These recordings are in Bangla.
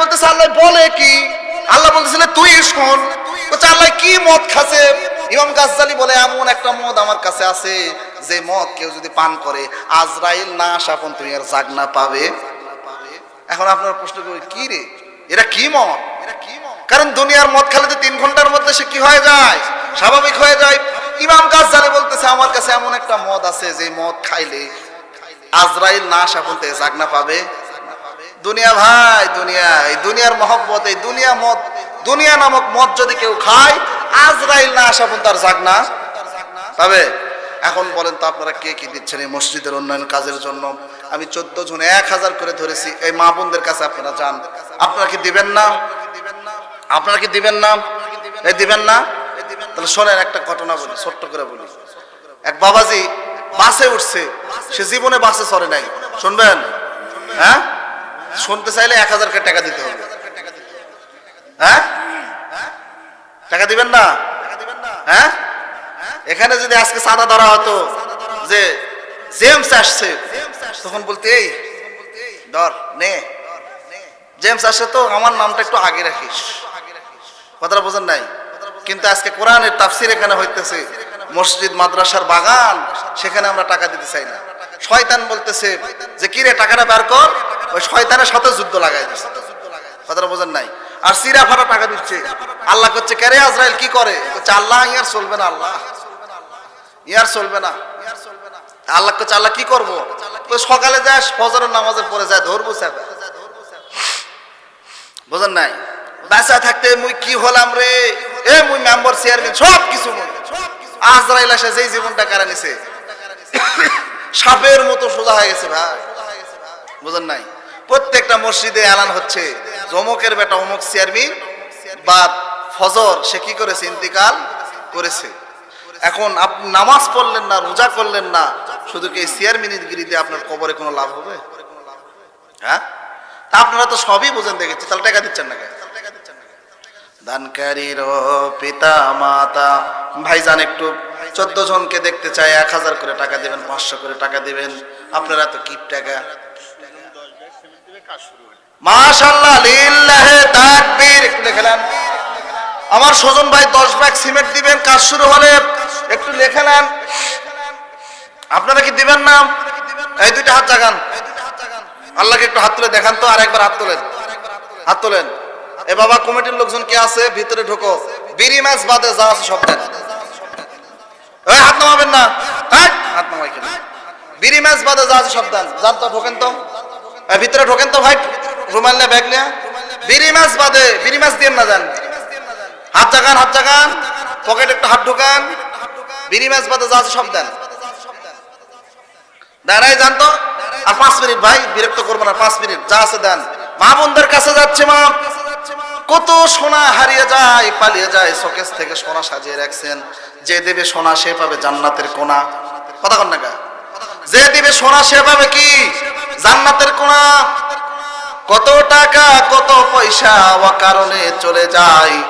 বলতেছে, আল্লাহ বলে কি? আল্লাহ বলতেছিল তুই শোন বলছে, আল্লাহ কি মদ খাচ্ছে? ইমাম গাজ্জালি বলে, এমন একটা মদ আমার কাছে আছে যে মদ কেউ যদি পান করে, আজরাইল না তুমি আর জাগনা পাবে। এখন আপনার প্রশ্ন করবে কি রে? এরা কি মদ? কারণ দুনিয়ার মদ খেলে তো তিন ঘণ্টার মধ্যে সে কি হয়ে যায়? স্বাভাবিক হয়ে যায়। ইমাম গাজ্জালি বলতেছে, আমার কাছে এমন একটা মদ আছে যে মদ খাইলে আজরাইল না আসা পর্যন্ত জাগনা পাবে। দুনিয়া ভাই, দুনিয়া, এই দুনিয়ার মহব্বত, এই দুনিয়া মদ, দুনিয়া নামক মদ যদি কেউ খায়, আজরাইল না আসা পর্যন্ত আর জাগ না। তবে এখন বলেন তো আপনারা কে কি দিচ্ছেন এই মসজিদের উন্নয়ন কাজের জন্য? আমি চোদ্দ জন এক হাজার করে ধরেছি। এই মা বোনদের কাছে আপনারা যান। আপনারা কি দিবেন না? আপনারা কি দিবেন না? এই দিবেন না? তাহলে শোনেন একটা ঘটনা বলি, ছোট্ট করে বলি। এক বাবাজি বাসে উঠছে। সে জীবনে বাসে চড়ে নাই। শুনবেন? হ্যাঁ? শুনতে চাইলে এক হাজার টাকা দিতে হবে। হ্যাঁ? টাকা দিবেন না? হ্যাঁ? এখানে যদি আজকে সাদা ধরা হতো যে জেমস আসছে, তখন বলতে, এই, ধর, নে। জেমস আসছে তো, আমার নামটা একটু আগে রাখিস। কথাটা বোঝেন নাই? কিন্তু আজকে কোরআনের তাফসির এখানে হইতেছে, মসজিদ, মাদ্রাসার বাগান, সেখানে আমরা টাকা দিতে চাই না। শয়তান বলতেছে যে কিরে টাকাটা বের কর। ওই শয়তানের সাথে যুদ্ধ লাগাই দিচ্ছে কথাটা বোঝেন নাই? আর সিরা ফাটা টাকা দিচ্ছে। আল্লাহ করছে কেরে আজরাইল, কি করে? করছে, আল্লাহ, ইয়ার চলবে না, আল্লাহ। ইয়ার চলবে না। আল্লাহ করছে, আল্লাহ, কি করব? সকালে যায়, ফজরের নামাজের পরে যায়, ধরবো চাপে বোঝেন নাই? বাসা থাকতে, মুই কি হলাম রে? এ, মুই মেম্বার, চেয়ারম্যান সব কিছু মুই। আজরাইল আসে যেই জীবনটা কারা নিছে? সাপের মতো সোজা হয়ে গেছে, ভাই। বোঝেন নাই? প্রত্যেকটা মসজিদে এলান হচ্ছে। জমকের বেটা অমুক চেয়ারম্যান বা ফজর, সে কি করেছে? ইন্তিকাল করেছে। এখন আপনি নামাজ পড়লেন না, রোজা করলেন না, শুধু কি চেয়ারম্যানের গিরিতে আপনার কবরে কোনো লাভ হবে? হ্যাঁ? তা আপনারা তো সবই বোঝেন দেখেছি, তাহলে টাকা দিচ্ছেন না? দানকারীর পিতা মাতা, ভাইজান একটু চোদ্দ জনকে দেখতে চাই এক হাজার করে টাকা দিবেন, পাঁচশো করে টাকা দিবেন, আপনারা তো কিপ টাকা আমার সজন ভাই দশ ব্যাগ সিমেন্ট দিবেন, কাজ শুরু হলে একটু লেখে নেন। আপনারা কি দিবেন না? এই দুইটা হাত জাগান। আল্লাহকে একটু হাত তুলে দেখান তো আর একবার হাত তোলেন। হাত তোলেন। এ বাবা, কমিটির লোকজন কে আছে? ভিতরে ঢোকো। বিড়ি মাছ বাদে যা আছে সব দেন। হাত নামাবেন না। হাত নামাই কেন? বিড়ি মাছ বাদে যা আছে সব দেন। যান তো ঢোকেন তো। ভিতরে ঢোকেন তো ভাই, রুমাল নিয়ে, ব্যাগ নিয়ে। বিড়ি মাছ বাদে, বিড়ি মাছ দিয়ে না যান। হাত জাগান হাত জাগান। পকেটে একটা হাত ঢোকান। বিড়ি মাছ বাদে যা আছে সব দেন। দাঁড়াই যান তো। আর পাঁচ মিনিট ভাই, বিরক্ত করব না, পাঁচ মিনিট, যা আছে দেন। মা বোনদের কাছে যাচ্ছে, মা। কত সোনা হারিয়ে যায়, পালিয়ে যায়, শোকেস থেকে সোনা সাজিয়ে রাখছেন। যে দেবে সোনা, সে পাবে জান্নাতের কোনা। কথা কন না গা? যে দেবে সোনা, সে পাবে কি? জান্নাতের কোনা। কত টাকা, কত পয়সা কারণে চলে যায়।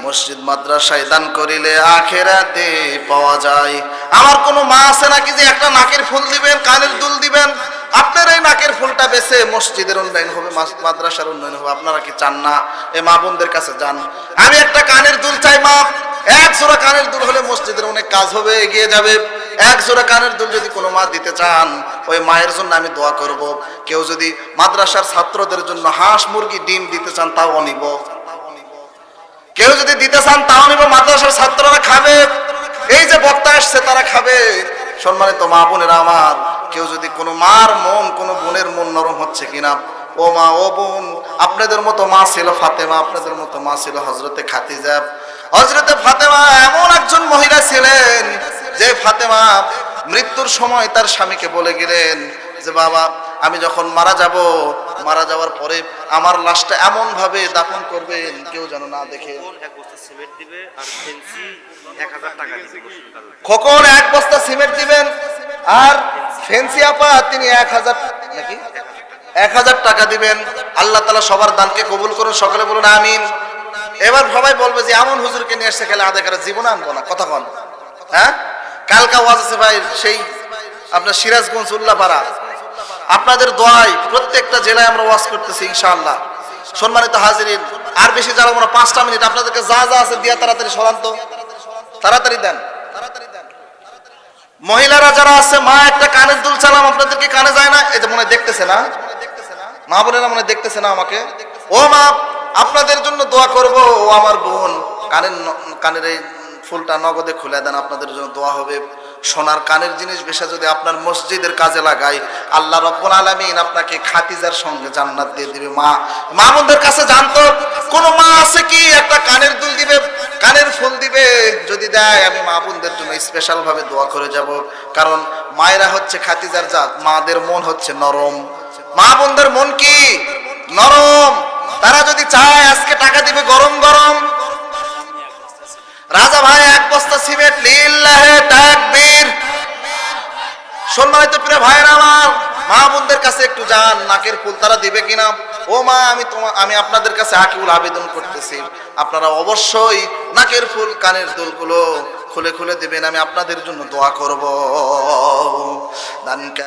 মসজিদ, মাদ্রাসায় দান করিলে আখেরাতে পাওয়া যায়। আমার কোনো মা আছে নাকি যে একটা নাকের ফুল দিবেন, কানের দুল দিবেন? আপনার এই নাকের ফুলটা বেছে মসজিদের উন্নয়ন হবে মাদ্রাসার উন্নয়ন হবে। আপনারা কি চান না? এ মা বোনদের কাছে যান। আমি একটা কানের দুল চাই, মা। এক জোড়া কানের দুল হলে মসজিদের অনেক কাজ হবে, এগিয়ে যাবে। এক জোড়া কানের দুল যদি কোনো মা দিতে চান, ওই মায়ের জন্য আমি দোয়া করব। কেউ যদি মাদ্রাসার ছাত্রদের জন্য হাঁস মুরগি ডিম দিতে চান, তাও নিব কেউ যদি দিতে চান, তাও নিব মাদ্রাসার ছাত্ররা খাবে। এই যে বক্তা আসছে তারা খাবে। সম্মানিত মা বোনেরা আমার, কেউ যদি কোনো মার মন, কোনো বোনের মন নরম হচ্ছে কিনা, ও মা, ও বোন, আপনাদের মতো মা ছিল ফাতেমা, আপনাদের মতো মা ছিল হজরতে খাতিজা। হজরতে ফাতেমা এমন একজন মহিলা ছিলেন যে ফাতেমা মৃত্যুর সময় তার স্বামীকে বলে গেলেন যে বাবা আমি যখন মারা যাব মারা যাওয়ার পরে আমার লাশটা এমন ভাবে দাফন করবেন কেউ যেন না দেখে। খোকন এক বস্তা সিমেন্ট দিবেন? আর ফেন্সি আপা তিনি এক হাজার নাকি? এক হাজার টাকা দিবেন। আল্লাহ তালা সবার দানকে কবুল করুন সকলে বলুন আমিন। এবার সবাই বলবে যে এমন হুজুরকে নিয়ে এসে খেলে আদায় করে জীবনে আনব না। কথা কন। হ্যাঁ? কালকা ওয়াজ আছে ভাই, সেই আপনার সিরাজগঞ্জ উল্লাপাড়া। আপনাদের দোয়ায় প্রত্যেকটা জেলায় আমরা ওয়াজ করতেছি, ইনশাআল্লাহ। সম্মানিত হাজিরিন, আর বেশি যারা না, পাঁচটা মিনিট। আপনাদেরকে যা যা আছে দিয়া তাড়াতাড়ি সরান তো তাড়াতাড়ি দেন। মহিলারা যারা আছে, মা একটা কানের দুল চালাম আপনাদেরকে কানে যায় না? এটা মনে হয় দেখতেছে না? মা বোনেরা মনে দেখতেছে না আমাকে? ও মা, আপনাদের জন্য দোয়া করব। ও আমার বোন, কানের কানের এই ফুলটা নগদে খুলে দেন, আপনাদের জন্য দোয়া হবে। সোনার কানের জিনিস বেশা যদি আপনার মসজিদের কাজে লাগাই আল্লাহ রব্বুল আলামিন আপনাকে খাতিজার সঙ্গে জান্নাত দিয়ে দিবে। মা মা বোনদের কাছে জানতো, কোনো মা আছে কি? একটা কানের দুল দিবে, কানের ফুল দিবে, যদি দেয়, আমি মা বোনদের জন্য স্পেশাল ভাবে দোয়া করে যাব। কারণ মায়েরা হচ্ছে খাতিজার জাত, মাদের মন হচ্ছে নরম। মা বোনদের মন কি? নরম। তারা যদি চায়, আজকে টাকা দিবে গরম গরম সম্মানিত প্রিয় আমার, মা বোনদের কাছে একটু যান, নাকের ফুল তারা দিবে কিনা? ও মা, আমি তোমার আমি আপনাদের কাছে আকিউল আবেদন করতেছি। আপনারা অবশ্যই নাকের ফুল কানের দুলগুলো খুলে খুলে দেবেন, আমি আপনাদের জন্য দোয়া করব।